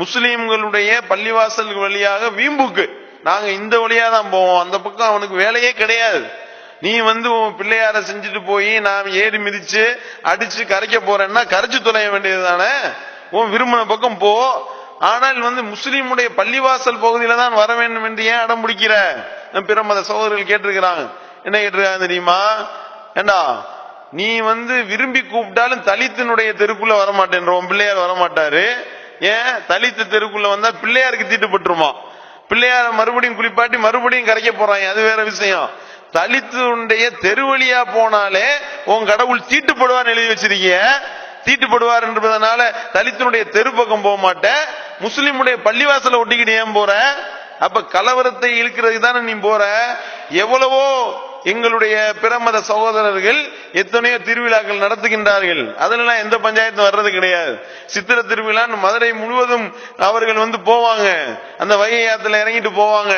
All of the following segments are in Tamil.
முஸ்லீம்களுடைய பள்ளிவாசல் வழியாக வீம்புக்கு. நாங்க இந்த வழியா தான் போவோம். அந்த பக்கம் அவனுக்கு வேலையே கிடையாது. நீ வந்து உன் பிள்ளையார செஞ்சுட்டு போய் நான் ஏறி மிதிச்சு அடிச்சு கரைக்க போறேன்னா கரைச்சு துளைய வேண்டியது தானே? உன் விரும்பின பக்கம் போ. ஆனால் வந்து முஸ்லீமுடைய பள்ளிவாசல் பகுதியில தான் வர வேண்டும் என்று ஏன் அடம் பிடிக்கிற? பிற மத சகோதரர்கள் கேட்டிருக்கிறாங்க. என்ன கேட்டிருக்காங்க தெரியுமா? ஏண்டா நீ வந்து விரும்பி கூப்பிட்டாலும் தலித்தினுடைய தெருக்குள்ள வரமாட்டேன்ற உன் பிள்ளையார் வரமாட்டாரு. ஏன்? தலித்து தெருக்குள்ள வந்தா பிள்ளையாருக்கு தீட்டுப்பட்டுருமா பிள்ளையார மறுபடியும் குளிப்பாட்டி மறுபடியும் கரைக்க போறாங்க. அது வேற விஷயம். தலித்துடைய தெருவழியா போனாலே உன் கடவுள் தீட்டுப்படுவான்னு எழுதி வச்சிருக்கீங்க தீட்டுப்படுவார் என்பதனால தலித்தினுடைய தெரு பக்கம் போக மாட்டேன் முஸ்லிமுடைய பள்ளிவாசல ஒட்டிக்கிட்டு ஏன் போற? அப்ப கலவரத்தை இழுக்கிறதுக்கு தானே நீ போற? எவ்வளவோ எங்களுடைய பிரமத சகோதரர்கள் எத்தனையோ திருவிழாக்கள் நடத்துகின்றார்கள். அதெல்லாம் எந்த பஞ்சாயத்தும் வர்றது கிடையாது. சித்திர திருவிழான்னு மதுரை முழுவதும் அவர்கள் வந்து போவாங்க. அந்த வைகை ஆத்துல இறங்கிட்டு போவாங்க.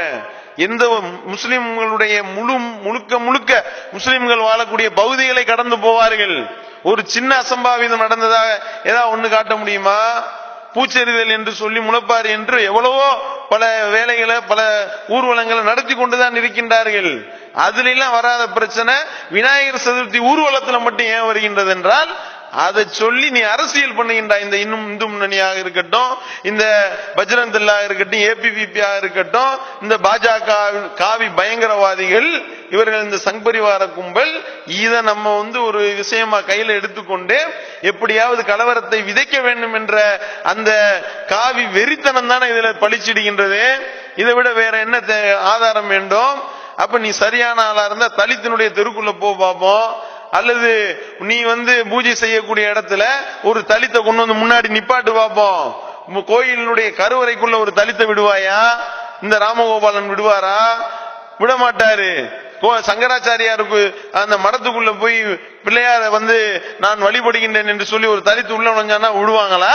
எந்த முஸ்லிம்களுடைய முழு முழுக்க முழுக்க முஸ்லிம்கள் வாழக்கூடிய பகுதிகளை கடந்து போவார்கள். ஒரு சின்ன அசம்பாவிதம் நடந்ததாக ஏதாவது ஒண்ணு காட்ட முடியுமா? பூச்செறிதல் என்று சொல்லி முளைப்பார் என்று எவ்வளவோ பல வேலைகளை பல ஊர்வலங்களை நடத்தி கொண்டுதான் இருக்கின்றார்கள். அதுல எல்லாம் வராத பிரச்சனை விநாயகர் சதுர்த்தி ஊர்வலத்துல மட்டும் ஏன் வருகின்றது என்றால் அதை சொல்லி நீ அரசியல் பண்ணுகின்ற இந்த இன்னும் இந்து முன்னணியாக இருக்கட்டும் இந்த பஜ்ரங் தல்லா இருக்கட்டும் ஏபிபிபியா இருக்கட்டும் இந்த பாஜக காவி பயங்கரவாதிகள் இவர்கள் இந்த சங்பரிவார கும்பல் இதை நம்ம வந்து ஒரு விஷயமா கையில எடுத்துக்கொண்டு எப்படியாவது கலவரத்தை விதைக்க வேண்டும் என்ற அந்த காவி வெறித்தனம் தானே இதுல பழிச்சிடுகின்றது இதை விட வேற என்ன தே- ஆதாரம் வேண்டும்? அப்ப நீ சரியான ஆளா இருந்தா தலித்தினுடைய தெருக்குள்ள போ பார்ப்போம் அல்லது நீ வந்து பூஜை செய்யக்கூடிய இடத்துல ஒரு தலித்தை கொண்டு வந்து முன்னாடி நிப்பாட்டு பார்ப்போம் கோயிலினுடைய கருவறைக்குள்ள ஒரு தலித்தை விடுவாயா? இந்த ராமகோபாலன் விடுவாரா? விட மாட்டாரு சங்கராச்சாரியாருக்கு அந்த மடத்துக்குள்ள போய் பிள்ளையார வந்து நான் வழிபடுகின்றேன் என்று சொல்லி ஒரு தரித்து உள்ள நுழைஞ்சானா விடுவாங்களா?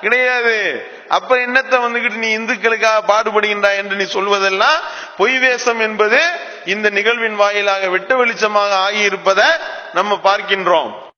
கிடையாது. அப்ப என்னத்தை வந்துகிட்டு நீ இந்துக்களுக்காக பாடுபடுகின்றாய் என்று நீ சொல்வதெல்லாம் பொய் வேஷம் என்பது இந்த நிகழ்வின் வாயிலாக வெட்ட வெளிச்சமாக ஆகியிருப்பதை நம்ம பார்க்கின்றோம்.